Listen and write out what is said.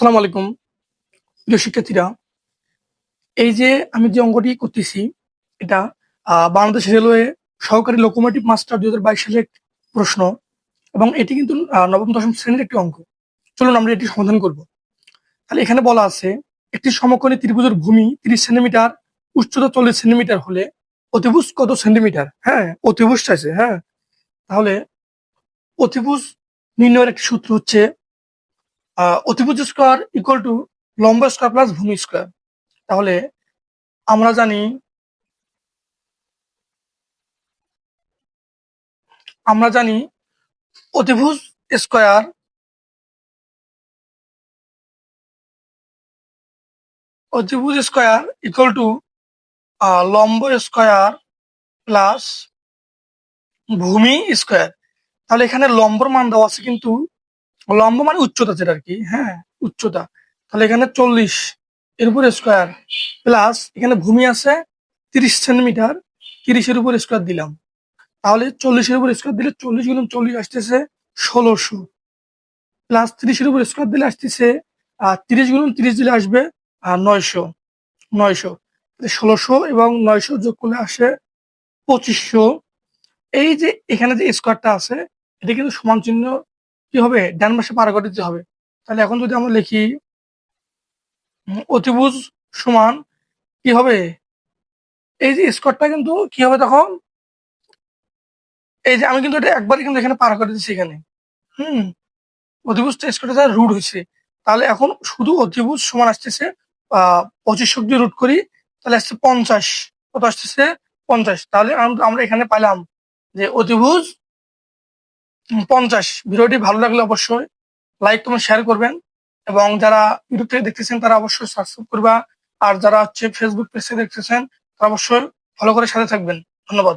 সালাম আলাইকুম, প্রিয় শিক্ষার্থীরা। এই যে আমি যে অঙ্কটি করতেছি, এটা বাংলাদেশ রেলওয়ে সহকারী লোকোমোটিভ মাস্টার দুই হাজার বাইশ সালের প্রশ্ন এবং এটি কিন্তু নবম, দশম শ্রেণির একটি অঙ্ক। চলুন আমরা এটি সমাধান করব। তাহলে এখানে বলা আছে, একটি সমকোণী ত্রিভুজের ভূমি তিরিশ সেন্টিমিটার, উচ্চতা চল্লিশ সেন্টিমিটার হলে অতিভুজ কত সেন্টিমিটার? হ্যাঁ অতিভুজ চাইছে হ্যাঁ। তাহলে অতিভুজ নির্ণয়ের একটি সূত্র হচ্ছে অতিভুজ স্কোয়ার ইকুয়াল টু লম্ব স্কোয়ার প্লাস ভূমি স্কোয়ার। তাহলে আমরা জানি আমরা জানি অতিভুজ স্কোয়ার অতিভুজ স্কোয়ার ইকুয়াল টু লম্ব স্কোয়ার প্লাস ভূমি স্কোয়ার। তাহলে এখানে লম্বর মান দেওয়া আছে কিন্তু লম্ব মানে উচ্চতা যেটা আর কি হ্যাঁ উচ্চতা। তাহলে এখানে চল্লিশ, এর উপর স্কোয়ার প্লাস এখানে ভূমি আছে তিরিশ সেন্টিমিটার তিরিশের উপর স্কোয়ার দিলাম। তাহলে চল্লিশের উপর স্কোয়ার দিলে চল্লিশ গুণ চল্লিশ আসতেছে ষোলোশো। প্লাস তিরিশের উপর স্কোয়ার দিলে আসতেছে আর তিরিশ গুণ তিরিশ দিলে আসবে আর নয়শো নয়শো। ষোলোশো এবং নয়শো যোগ করলে আসে পঁচিশশো। এই যে এখানে যে স্কোয়ারটা আছে, এটা কিন্তু সমান চিহ্ন কি হবে? ডান পাশে করে দিতে হবে। তাহলে এখন যদি আমরা লিখি অতিভুজ সমান কি হবে? এই যে স্কোয়ারটা কিন্তু কি হবে তখন? এই যে আমি কিন্তু এটা একবারই কিন্তু এখানে পার করে দিচ্ছি এখানে। হুম? অতিভুজটা স্কোয়ারটা রুট হয়েছে। তাহলে এখন শুধু অতিভুজ সমান আসতেছে পঁচিশ যদি রুট করি, তাহলে আসছে পঞ্চাশ। কত আসতেছে? পঞ্চাশ। তাহলে আম- আমরা এখানে পাইলাম যে অতিভুজ পঞ্চাশ। ভিডিওটি ভালো লাগলে অবশ্যই লাইক তুমি শেয়ার করবেন। এবং যারা ইউটিউব থেকে দেখতেছেন, তারা অবশ্যই সাবস্ক্রাইব করবা। আর যারা হচ্ছে ফেসবুক পেজ থেকে দেখতেছেন, তারা অবশ্যই ভালো করে সাথে থাকবেন। ধন্যবাদ।